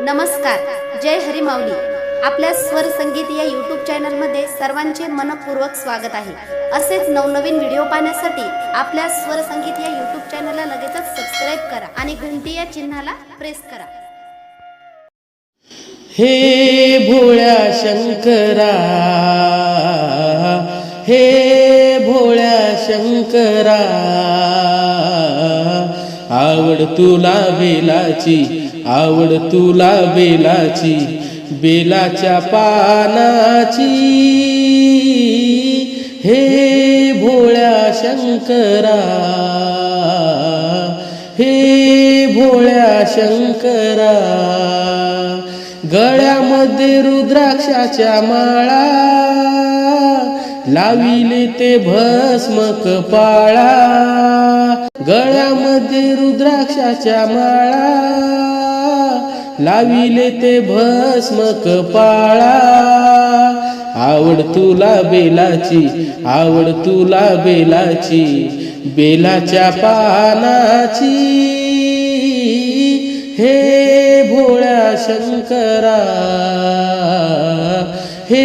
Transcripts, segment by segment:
नमस्कार जय हरी माऊली. आपल्या स्वर संगीत या यूट्यूब चॅनलमध्ये सर्वांचे मनपूर्वक स्वागत आहे. असेच नवनवीन व्हिडिओ पाहण्यासाठी आपल्या स्वर संगीत या यूट्यूब चॅनलला लगेचच सबस्क्राईब करा आणि घंटी या चिन्हाला प्रेस करा. हे भोळ्या शंकरा हे भोळ्या शंकरा आवड तुला बेलाची आवड तुला बेलाची बेलाच्या पानाची. हे भोळ्या शंकरा हे भोळ्या शंकरा. गळ्यामध्ये रुद्राक्षाच्या माळा लाविले ते भस्म कपाळा गळ्यामध्ये रुद्राक्षाच्या माळा. लाविले ते भस्म कपाळा आवड तुला बेलाची आवड तुला बेलाची बेलाच्या पानाची. हे भोळ्या शंकरा हे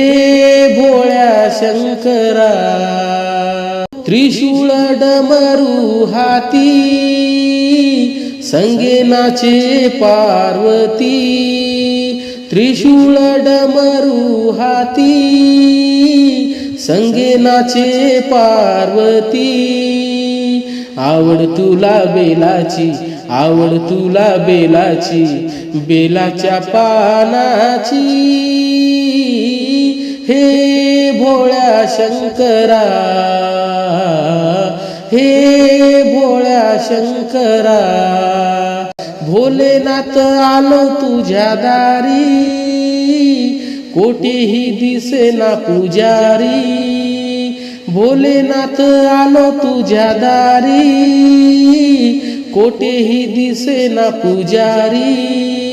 भोळ्या शंकरा त्रिशूळ डमरू हाती संगेनाचे पार्वती त्रिशूळ डमरू हाती संगेनाचे पार्वती आवड तुला बेलाची आवड तुला बेलाची बेलाच्या पानाची हे भोळ्या शंकरा हे भोळ्या शंकरा भोलेनाथ आलो तुझ्या दारी कोठेही दिसेना पुजारी भोलेनाथ आलो तुझ्या दारी कोठेही दिसेना पुजारी.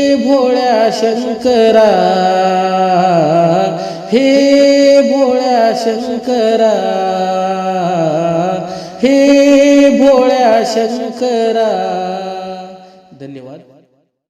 भोळ्या शंकरा. हे भोळ्या शंकरा. हे भोळ्या शंकरा. धन्यवाद.